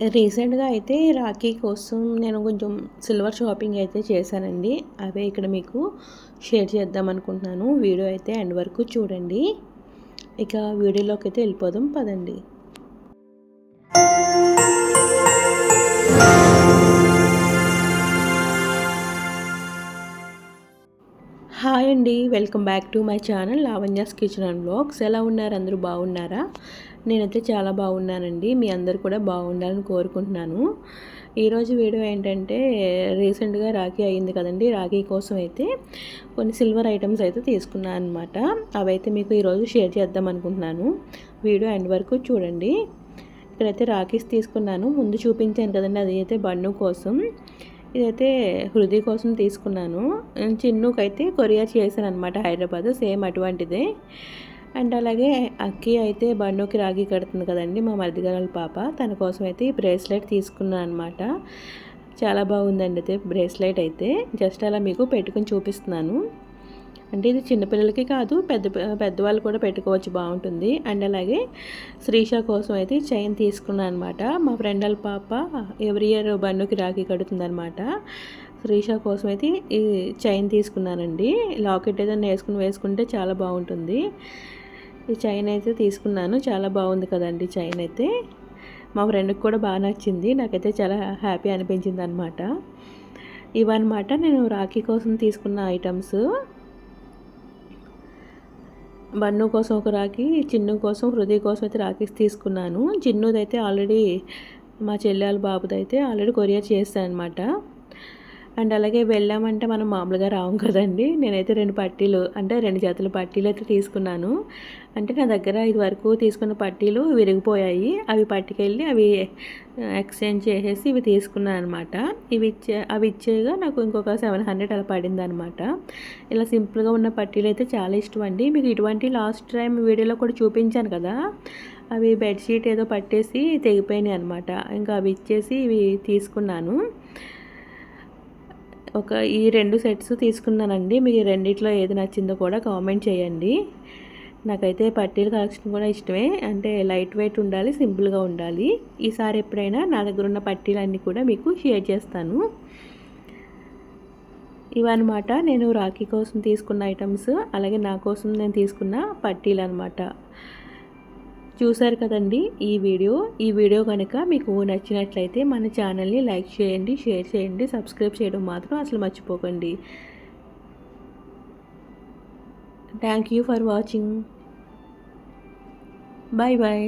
రీసెంట్గా అయితే రాఖీ కోసం నేను కొంచెం సిల్వర్ షాపింగ్ అయితే చేశానండి. అవే ఇక్కడ మీకు షేర్ చేద్దాం అనుకుంటున్నాను. వీడియో అయితే ఎండ్ వరకు చూడండి. ఇక వీడియోలోకి అయితే వెళ్ళిపోదాం. పదండి. Welcome back to my channel Lavanya's kitchen and blogs. ఎలా ఉన్నారు? అందరూ బాగున్నారా? నేనైతే చాలా బాగున్నానండి. మీ అందరు కూడా బాగుండాలని కోరుకుంటున్నాను. ఈరోజు వీడియో ఏంటంటే రీసెంట్గా రాఖీ అయింది కదండి. రాఖీ కోసం అయితే కొన్ని సిల్వర్ ఐటమ్స్ అయితే తీసుకున్నాను అనమాట అవైతే మీకు ఈరోజు షేర్ చేద్దాం అనుకుంటున్నాను. వీడియో ఎండ్ వరకు చూడండి. ఇక్కడైతే రాఖీస్ తీసుకున్నాను. ముందు చూపించాను కదండి అది అయితే బన్ను కోసం. ఇదైతే హృదయ కోసం తీసుకున్నాను. చిన్నుకైతే కొరియర్ చేశాను అనమాట హైదరాబాద్ సేమ్ అటువంటిదే. అండ్ అలాగే అక్కి అయితే బండుకి రాగి కడుతుంది కదండి మా మరిదిగారాల పాప. తన కోసం అయితే ఈ బ్రేస్లెట్ తీసుకున్నాను అనమాట చాలా బాగుందండి అయితే బ్రేస్లెట్ అయితే. జస్ట్ అలా మీకు పెట్టుకుని చూపిస్తున్నాను. అంటే ఇది చిన్నపిల్లలకి కాదు పెద్ద పెద్దవాళ్ళు కూడా పెట్టుకోవచ్చు బాగుంటుంది. అండ్ అలాగే శ్రీష కోసం అయితే చైన్ తీసుకున్నాను అనమాట మా ఫ్రెండ్ వాళ్ళ పాప ఎవ్రీ ఇయర్ బన్నుకి రాఖీ కడుతుంది అనమాట శ్రీష కోసం అయితే ఈ చైన్ తీసుకున్నానండి. లాకెట్ ఏదైనా వేసుకుని వేసుకుంటే చాలా బాగుంటుంది. ఈ చైన్ అయితే తీసుకున్నాను. చాలా బాగుంది కదండి చైన్ అయితే. మా ఫ్రెండ్కి కూడా బాగా నచ్చింది. నాకైతే చాలా హ్యాపీ అనిపించింది అనమాట ఇవన్నమాట నేను రాఖీ కోసం తీసుకున్న ఐటమ్స్. బన్ను కోసం ఒక రాఖీ చిన్ను కోసం హృదయ కోసం అయితే రాఖీస్ తీసుకున్నాను. చిన్నుదైతే ఆల్రెడీ మా చెల్లెల బాబుదైతే ఆల్రెడీ కొరియర్ చేశాను అనమాట అండ్ అలాగే వెళ్ళామంటే మనం మామూలుగా రాము కదండి. నేనైతే రెండు పట్టీలు అంటే రెండు జతల పట్టీలు అయితే తీసుకున్నాను. అంటే నా దగ్గర ఇది వరకు తీసుకున్న పట్టీలు విరిగిపోయాయి. అవి పట్టుకెళ్ళి అవి ఎక్స్చేంజ్ చేసేసి ఇవి తీసుకున్నాను అనమాట. ఇవి ఇచ్చే అవి ఇచ్చేగా నాకు ఇంకొక సెవెన్ హండ్రెడ్ అలా పడింది అనమాట ఇలా సింపుల్గా ఉన్న పట్టీలు అయితే చాలా ఇష్టం అండి. మీకు ఇటువంటి లాస్ట్ టైం వీడియోలో కూడా చూపించాను కదా. అవి బెడ్షీట్ ఏదో పట్టేసి తెగిపోయినాయి అనమాట. ఇంకా అవి ఇచ్చేసి ఇవి తీసుకున్నాను. ఒక ఈ రెండు సెట్స్ తీసుకున్నానండి. మీకు రెండిట్లో ఏది నచ్చిందో కూడా కామెంట్ చేయండి. నాకైతే పట్టీల కలెక్షన్ కూడా ఇష్టమే. అంటే లైట్ వెయిట్ ఉండాలి సింపుల్గా ఉండాలి. ఈసారి ఎప్పుడైనా నా దగ్గర ఉన్న పట్టీలన్నీ కూడా మీకు షేర్ చేస్తాను. ఇవన్నమాట. నేను రాఖీ కోసం తీసుకున్న ఐటమ్స్ అలాగే నా కోసం నేను తీసుకున్న పట్టీలు అనమాట చూసారు కదండి ఈ వీడియో. ఈ వీడియో కనుక మీకు నచ్చినట్లయితే మన ఛానల్ని లైక్ చేయండి షేర్ చేయండి సబ్స్క్రైబ్ చేయడం మాత్రం అసలు మర్చిపోకండి. Thank you for watching bye bye